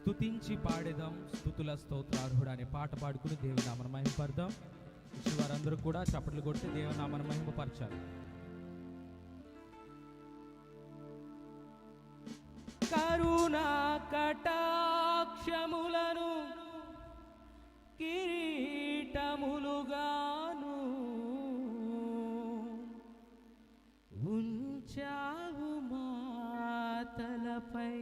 స్థుతించి పాడేదాం. స్థుతుల స్తోత్రార్హుడు అనే పాట పాడుకుని దేవునామను మహిమపడదాం వారందరూ కూడా చప్పట్లు కొట్టి దేవనామను మహింపరచాలి కరుణా కటాక్షములను కిరీటములుగాను ఉంచావు మాతలపై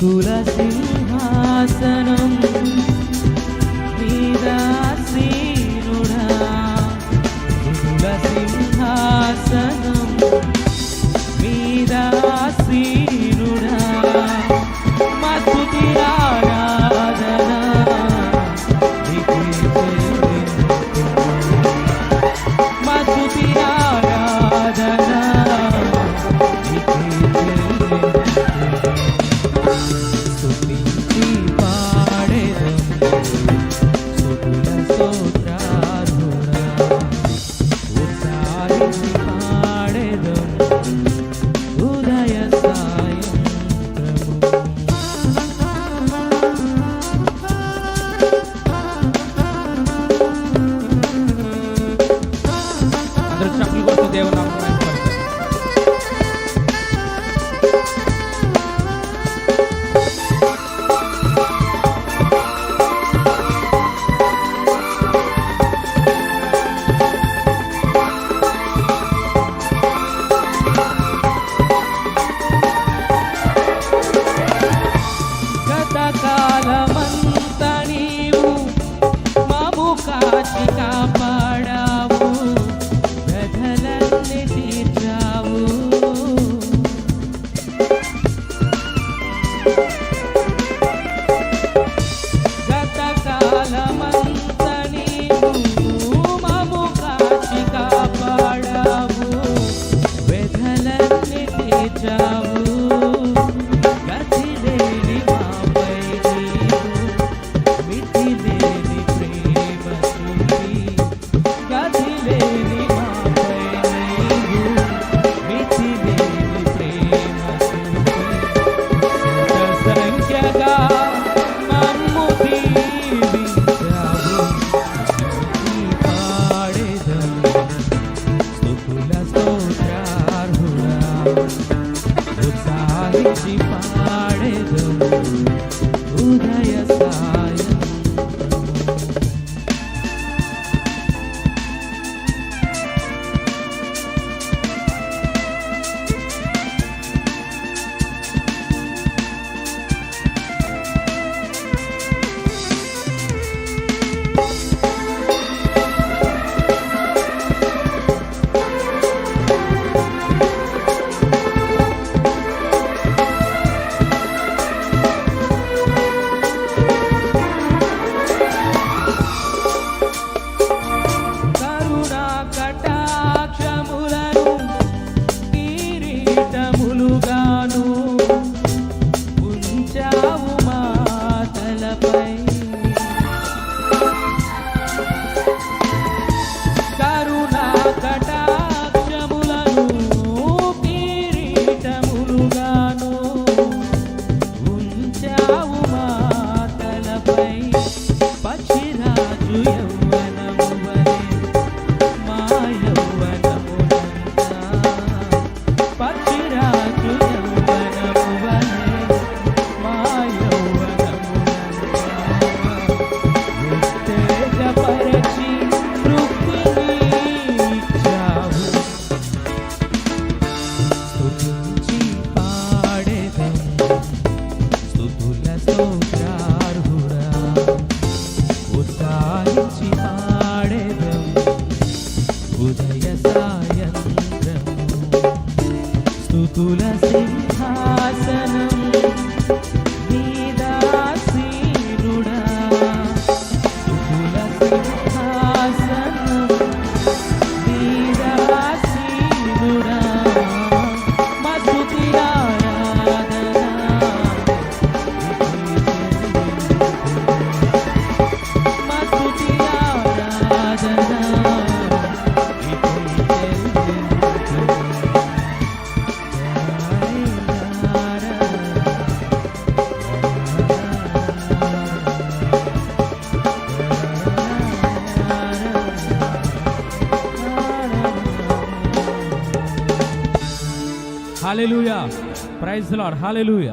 కుల సింహాసనం Maybe. ఉత్సాహించి పాడేదు ఉదయ సా Cô là? Hallelujah praise lord hallelujah